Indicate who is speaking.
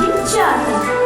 Speaker 1: Дівчата.